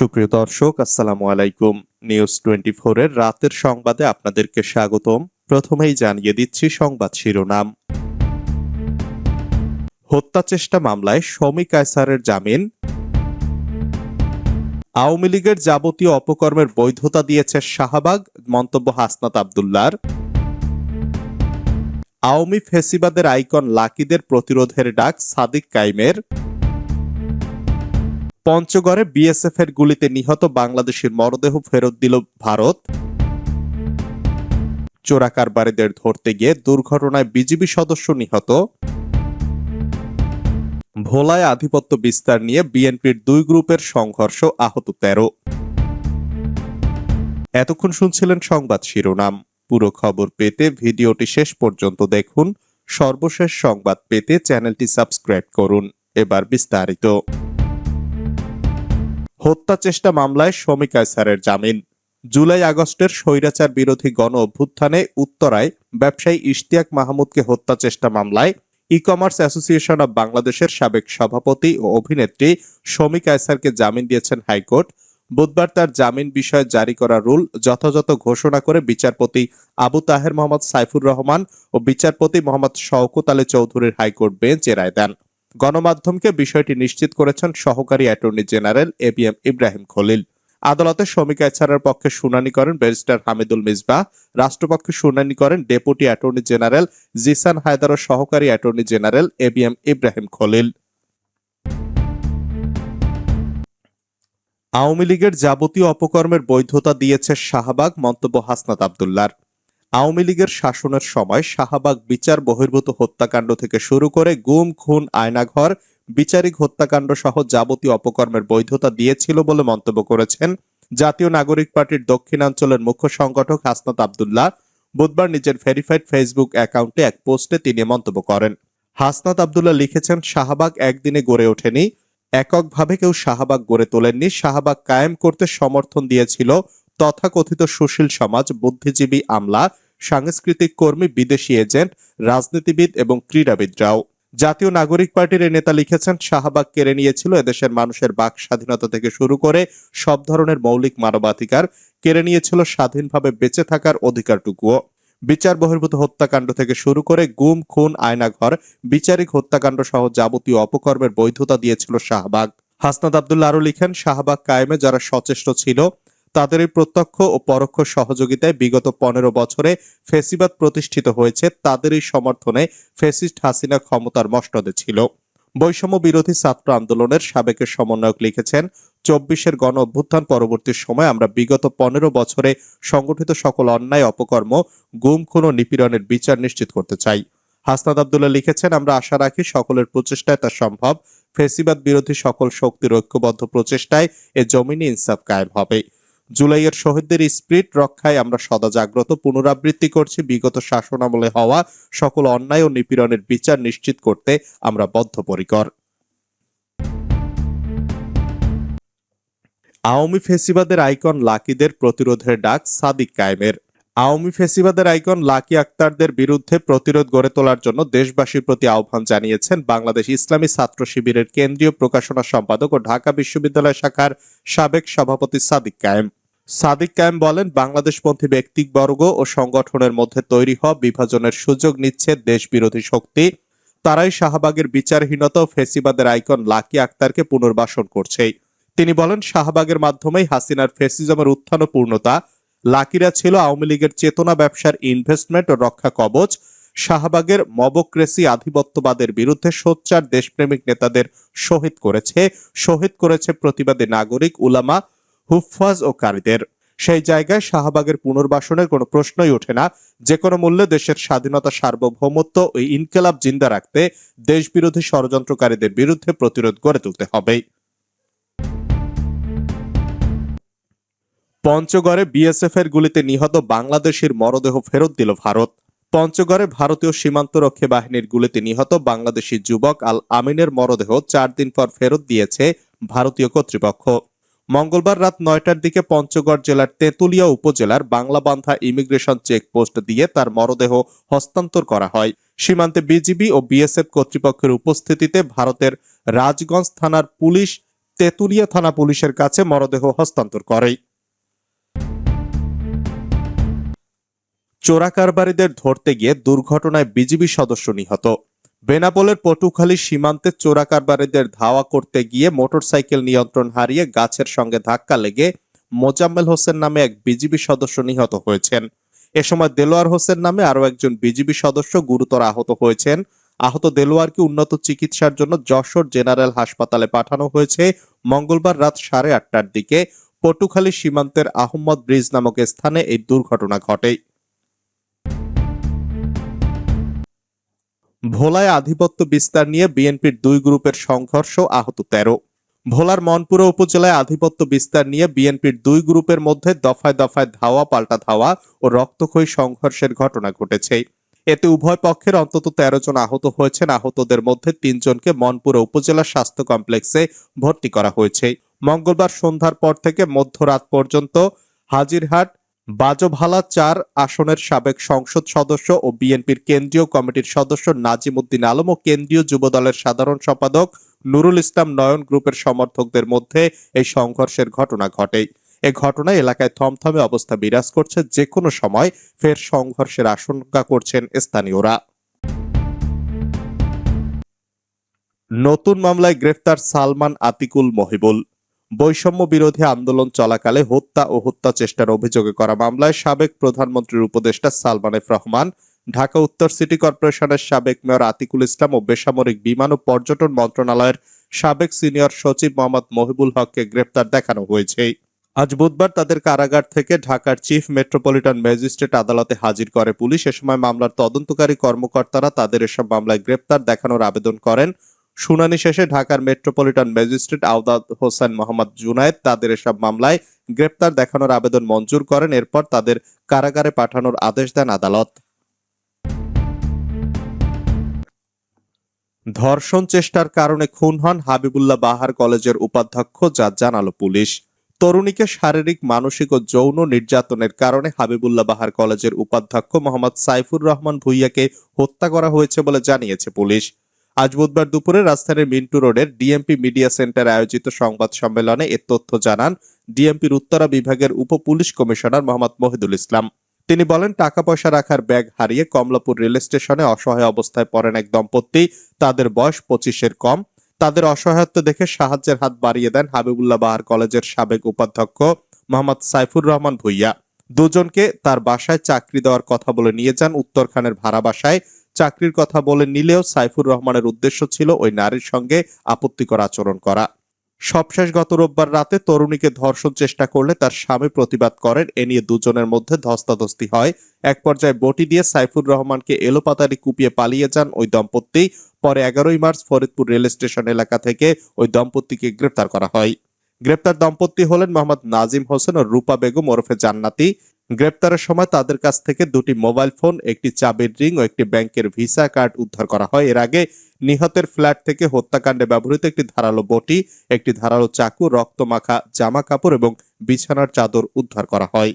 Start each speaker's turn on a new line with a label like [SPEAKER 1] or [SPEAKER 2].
[SPEAKER 1] সুপ্রিয় দর্শক আসসালামু আলাইকুম নিউজ টোয়েন্টি এর রাতের সংবাদে আপনাদেরকে স্বাগতম প্রথমেই জানিয়ে দিচ্ছি সংবাদ শিরোনাম হত্যা চেষ্টা মামলায় শমী কায়সারের জামিন আওয়ামী লীগের যাবতীয় অপকর্মের বৈধতা দিয়েছে শাহবাগ মন্তব্য হাসনাত আবদুল্লার আওয়ামী ফেসিবাদের আইকন লাকিদের প্রতিরোধের ডাক সাদিক কাইমের পঞ্চগড়ে বিএসএফ এর গুলিতে নিহত বাংলাদেশের মরদেহ ফেরত দিল ভারত চোরাকারবারীদের ধরতে গিয়ে দুর্ঘটনায় বিজিবি সদস্য নিহত ভোলায় আধিপত্য বিস্তার নিয়ে বিএনপির দুই গ্রুপের সংঘর্ষ আহত তেরো এতক্ষণ শুনছিলেন সংবাদ শিরোনাম পুরো খবর পেতে ভিডিওটি শেষ পর্যন্ত দেখুন সর্বশেষ সংবাদ পেতে চ্যানেলটি সাবস্ক্রাইব করুন এবার বিস্তারিত হত্যা চেষ্টা মামলায় শমী কায়সারের জামিন জুলাই আগস্টের স্বৈরাচার বিরোধী গণ অভ্যুত্থানে উত্তরায় ব্যবসায়ী ইশতিয়াক মাহমুদকে হত্যা চেষ্টা মামলায় ই কমার্স অ্যাসোসিয়েশন অব বাংলাদেশের সাবেক সভাপতি ও অভিনেত্রী শমী কায়সারকে জামিন দিয়েছেন হাইকোর্ট বুধবার তার জামিন বিষয়ে জারি করা রুল যথাযথ ঘোষণা করে বিচারপতি আবু তাহের মোহাম্মদ সাইফুর রহমান ও বিচারপতি মোহাম্মদ শওকুত আলী চৌধুরীর হাইকোর্ট বেঞ্চ এ রায় দেন গণমাধ্যমকে বিষয়টি নিশ্চিত করেছেন সহকারী attorney general A B M Ibrahim Khalil আদালতে শ্রমিক ছাড়ার পক্ষে শুনানি করেন ব্যারিস্টার হামিদুল মিসবা রাষ্ট্রপক্ষে শুনানি করেন deputy attorney general Zisan Haider ও সহকারী attorney general A B M Ibrahim Khalil Awami লীগের যাবতীয় অপকর্মের বৈধতা দিয়েছে শাহবাগ মন্তব্য হাসনাত আবদুল্লার আওয়ামী লীগের শাসনের সময় শাহবাগ বিচার বহির্ভূত হত্যাকাণ্ড থেকে শুরু করে গুম খুন আয়নাঘর বিচারিক হত্যাকাণ্ড সহ যাবতীয় অপকর্মের বৈধতা দিয়েছিল বলে মন্তব্য করেছেন জাতীয় নাগরিক পার্টির দক্ষিণাঞ্চলের মুখ্য সংগঠক হাসনাত আবদুল্লাহ বুধবার নিজের ভেরিফাইড ফেসবুক অ্যাকাউন্টে এক পোস্টে তিনি মন্তব্য করেন হাসনাত আবদুল্লাহ লিখেছেন শাহবাগ একদিনে গড়ে ওঠেনি এককভাবে কেউ শাহবাগ গড়ে তোলেননি শাহবাগ কায়েম করতে সমর্থন দিয়েছিল তথাকথিত সুশীল সমাজ বুদ্ধিজীবী আমলা সাংস্কৃতিক কর্মী বিদেশি এজেন্ট রাজনীতিবিদ এবং ক্রীড়াবিদরাও জাতীয় নাগরিক পার্টির এ নেতা লিখেছেন শাহবাগ কেড়ে নিয়েছিল এদেশের মানুষের বাক স্বাধীনতা থেকে শুরু করে সব ধরনের মৌলিক মানবাধিকার কেড়ে নিয়েছিল স্বাধীনভাবে বেঁচে থাকার অধিকারটুকুও বিচার বহির্ভূত হত্যাকাণ্ড থেকে শুরু করে গুম খুন আয়নাঘর বিচারিক হত্যাকাণ্ড সহ যাবতীয় অপকর্মের বৈধতা দিয়েছিল শাহবাগ হাসনাদ আবদুল্লা আরও লিখেন শাহবাগ কায়েমে যারা সচেষ্ট ছিল তাদের এই প্রত্যক্ষ ও পরোক্ষ সহযোগিতায় বিগত পনেরো বছরে ফেসিবাদ প্রতিষ্ঠিত হয়েছে তাদের এই সমর্থনে ফেসিস্ট হাসিনা ক্ষমতার মসনদে ছিল বৈষম্য বিরোধী ছাত্র আন্দোলনের সাবেকের সমন্বয়ক লিখেছেন চব্বিশের গণ অভ্যুত্থান পরবর্তী সময় আমরা বিগত পনেরো বছরে সংগঠিত সকল অন্যায় অপকর্ম গুম খুন নিপীড়নের বিচার নিশ্চিত করতে চাই হাসনাদ আবদুল্লাহ লিখেছেন আমরা আশা রাখি সকলের প্রচেষ্টায় তা সম্ভব ফেসিবাদ বিরোধী সকল শক্তির ঐক্যবদ্ধ প্রচেষ্টায় এ জমিনে ইনসাফ কায়েম হবে জুলাইয়ের শহীদদের স্পিরিট রক্ষায় আমরা সদা জাগ্রত পুনরাবৃত্তি করছি বিগত শাসনামলে হওয়া সকল অন্যায় ও নিপীড়নের বিচার নিশ্চিত করতে আমরা বদ্ধপরিকর আওয়ামী ফেসিবাদের আইকন লাকিদের প্রতিরোধের ডাক সাদিক কায়েমের আওয়ামী ফেসিবাদের আইকন লাকি আক্তারদের বিরুদ্ধে প্রতিরোধ গড়ে তোলার জন্য দেশবাসীর প্রতি আহ্বান জানিয়েছেন বাংলাদেশ ইসলামী ছাত্র শিবিরের কেন্দ্রীয় প্রকাশনা সম্পাদক ও ঢাকা বিশ্ববিদ্যালয় শাখার সাবেক সভাপতি সাদিক কায়েম সাদিক কায়েম বলেন বাংলাদেশপন্থী ব্যক্তিবর্গ ও সংগঠনের মধ্যে তৈরি হওয়া বিভাজনের সুযোগ নিচ্ছে দেশ বিরোধী শক্তি তারাই শাহবাগের বিচারহীনতা ও ফেসিবাদের আইকন লাকি আক্তারকে পুনর্বাসন করছে তিনি বলেন শাহবাগের মাধ্যমেই হাসিনার ফেসিজমের উত্থান পূর্ণতা লাকিরা ছিল আওয়ামী লীগের চেতনা ব্যবসার ইনভেস্টমেন্ট ও রক্ষা কবচ শাহবাগের মবক্রেসি আধিপত্যবাদের বিরুদ্ধে সোচ্চার দেশপ্রেমিক নেতাদের শহীদ করেছে শহীদ করেছে প্রতিবাদী নাগরিক উলামা হুফাজ ও কারীদের সেই জায়গায় শাহবাগের পুনর্বাসনের কোনো প্রশ্নই ওঠে না যে কোনো মূল্যে দেশের স্বাধীনতা সার্বভৌমত্ব ও ইনকেলাব জিন্দা রাখতে দেশবিরোধী ষড়যন্ত্রকারীদের বিরুদ্ধে প্রতিরোধ গড়ে তুলতে হবেই পঞ্চগড়ে বিএসএফ এর গুলিতে নিহত বাংলাদেশের মরদেহ ফেরত দিল ভারত পঞ্চগড়ে ভারতীয় সীমান্তরক্ষী বাহিনীর গুলিতে নিহত বাংলাদেশি যুবক আল আমিনের মরদেহ চার দিন পর ফেরত দিয়েছে ভারতীয় কর্তৃপক্ষ মঙ্গলবার রাত নয়টার দিকে পঞ্চগড় জেলার তেঁতুলিয়া উপজেলার বাংলাবান্ধা ইমিগ্রেশন চেকপোস্ট দিয়ে তার মরদেহ হস্তান্তর করা হয় সীমান্তে বিজিবি ও বিএসএফ কর্তৃপক্ষের উপস্থিতিতে ভারতের রাজগঞ্জ থানার পুলিশ তেঁতুলিয়া থানা পুলিশের কাছে মরদেহ হস্তান্তর করে চোরা কারবারিদের ধরতে গিয়ে দুর্ঘটনায় বিজিবি সদস্য নিহত বেনাপোলের পটুখালী সীমান্তে চোরা কারবারিদের ধাওয়া করতে গিয়ে মোটরসাইকেল নিয়ন্ত্রণ হারিয়ে গাছের সঙ্গে ধাক্কা লেগে মোজাম্মেল হোসেন নামে এক বিজিবি সদস্য নিহত হয়েছেন এ সময় দেলোয়ার হোসেন নামে আরও একজন বিজিবি সদস্য গুরুতর আহত হয়েছেন আহত দেলোয়ারকে উন্নত চিকিৎসার জন্য যশোর জেনারেল হাসপাতালে পাঠানো হয়েছে মঙ্গলবার রাত সাড়ে আটটার দিকে পটুখালী সীমান্তের আহম্মদ ব্রিজ নামক স্থানে এই দুর্ঘটনা ঘটে ভোলায় আধিপত্য বিস্তার নিয়ে বিএনপির দুই গ্রুপের সংঘর্ষ আহত তেরো ভোলার মনপুরা উপজেলায় আধিপত্য বিস্তার নিয়ে বিএনপির দুই গ্রুপের মধ্যে দফায় দফায় ধাওয়া পাল্টা ধাওয়া ও রক্তক্ষয়ী সংঘর্ষের ঘটনা ঘটেছে এতে উভয় পক্ষের অন্তত তেরো জন আহত হয়েছেন আহতদের মধ্যে তিনজনকে মনপুরা উপজেলা স্বাস্থ্য কমপ্লেক্সে ভর্তি করা হয়েছে মঙ্গলবার সন্ধ্যার পর থেকে মধ্যরাত পর্যন্ত হাজিরহাট বাজভালা চার আসনের সাবেক সংসদ সদস্য ও বিএনপির কেন্দ্রীয় কমিটির সদস্য নাজিম উদ্দিন আলম ও কেন্দ্রীয় যুবদলের সাধারণ সম্পাদক নুরুল ইসলাম নয়ন গ্রুপের সমর্থকদের মধ্যে এই সংঘর্ষের ঘটনা ঘটে এ ঘটনায় এলাকায় থমথমে অবস্থা বিরাজ করছে যে কোনো সময় ফের সংঘর্ষের আশঙ্কা করছেন স্থানীয়রা নতুন মামলায় গ্রেফতার সালমান আতিকুল মহিবুল বৈষম্য বিরোধী আন্দোলন চলাকালে হত্যা ও হত্যা চেষ্টার অভিযোগে করা মামলায় সাবেক প্রধানমন্ত্রীর উপদেষ্টা সালমান এফ রহমান ঢাকা উত্তর সিটি কর্পোরেশনের সাবেক মেয়র আতিকুল ইসলাম ও বেসামরিক বিমান ও পর্যটন মন্ত্রণালয়ের সাবেক সিনিয়র সচিব মোহাম্মদ মহিবুল হককে গ্রেপ্তার দেখানো হয়েছে আজ বুধবার তাদের কারাগার থেকে ঢাকার চিফ মেট্রোপলিটন ম্যাজিস্ট্রেট আদালতে হাজির করে পুলিশ এ সময় মামলার তদন্তকারী কর্মকর্তারা তাদের এসব মামলায় গ্রেপ্তার দেখানোর আবেদন করেন শুনানি শেষে ঢাকার মেট্রোপলিটন ম্যাজিস্ট্রেট আওদাদ হোসেন মোহাম্মদ জুনায়েদ তাদের এসব মামলায় গ্রেপ্তার দেখানোর আবেদন মঞ্জুর করেন এরপর তাদের কারাগারে পাঠানোর আদেশ দেন আদালত ধর্ষণ চেষ্টার কারণে খুন হন হাবিবুল্লাহ বাহার কলেজের উপাধ্যক্ষ যা জানালো পুলিশ তরুণীকে শারীরিক মানসিক ও যৌন নির্যাতনের কারণে হাবিবুল্লাহ বাহার কলেজের উপাধ্যক্ষ মোহাম্মদ সাইফুর রহমান ভুইয়াকে হত্যা করা হয়েছে বলে জানিয়েছে পুলিশ আজ বুধবার দুপুরে রাজধানীর মিন্টু রোডের ডিএমপি মিডিয়া সেন্টারে আয়োজিত সংবাদ সম্মেলনে এ তথ্য জানান ডিএমপির উত্তরা বিভাগের উপ পুলিশ কমিশনার মোহাম্মদ মহিদুল ইসলাম তিনি বলেন টাকা পয়সা রাখার ব্যাগ হারিয়ে কমলাপুর রেল স্টেশনে অসহায় অবস্থায় পড়েন এক দম্পতি তাদের বয়স পঁচিশের কম তাদের অসহায়ত্ব দেখে সাহায্যের হাত বাড়িয়ে দেন হাবিবুল্লাহ বাহার কলেজের সাবেক উপাধ্যক্ষ মোহাম্মদ সাইফুর রহমান ভুইয়া দুজনকে তার বাসায় চাকরি দেওয়ার কথা বলে নিয়ে যান উত্তরখানের ভাড়া বাসায় চাকরির কথা বলে নিলেও সাইফুর রহমানের উদ্দেশ্য ছিল ওই নারীর সঙ্গে আপত্তিকর আচরণ করা সবশেষ গত রোববার রাতে তরুণীকে ধর্ষণ চেষ্টা করলে তার স্বামী প্রতিবাদ করেন এ নিয়ে দুজনের মধ্যে ধস্তাধস্তি হয় এক পর্যায়ে বটি দিয়ে সাইফুর রহমানকে এলোপাতারি কুপিয়ে পালিয়ে যান ওই দম্পতি পরে এগারোই মার্চ ফরিদপুর রেল স্টেশন এলাকা থেকে ওই দম্পতিকে গ্রেপ্তার করা হয় গ্রেপ্তার দম্পতি হলেন মোহাম্মদ নাজিম হোসেন ও রূপা বেগম ওরফে জান্নাতি গ্রেপ্তারের সময় তাদের কাছ থেকে দুটি মোবাইল ফোন একটি চাবির রিং ও একটি ব্যাংকের ভিসা কার্ড উদ্ধার করা হয় এর আগে নিহতের ফ্ল্যাট থেকে হত্যাকাণ্ডে ব্যবহৃত একটি ধারালো বটি একটি ধারালো চাকু রক্তমাখা জামা কাপড় এবং বিছানার চাদর উদ্ধার করা হয়